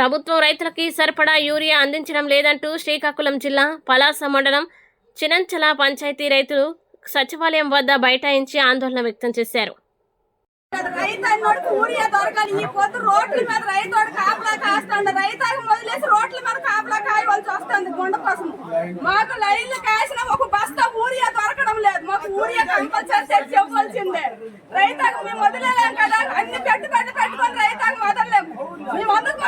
ప్రభుత్వం రైతులకి సరిపడా యూరియా అందించడం లేదంటూ శ్రీకాకుళం జిల్లా పలాస మండలం చినంచల పంచాయతీ రైతులు సచివాలయం వద్ద బైఠాయించి ఆందోళన వ్యక్తం చేశారు. రైతు అన్నోడికి ఊరియా దొరకాలి ఈ పొద్దు రోడ్ల మీద రైతోడు కాపలా కాస్తాడు. రైతాకు రోడ్ల మీద కాపలా కాయవలసి వస్తుంది గుండ కోసం మాకు లైన్లు కాసిన ఒక బస్తా ఊరియా దొరకడం లేదు. మాకు ఊరియా కంపల్సరీ తెచ్చి ఇవ్వాల్సిందే. రైతాకు మేము వదిలేలేం కదా.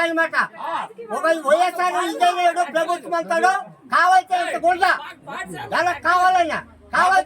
అనమాట ఒక వైఎస్ఆర్ ఇంజనీరుడు ప్రభుత్వం అంటాడు కావాల్సిన గుండ ఎలా కావాలన్నా కావాలి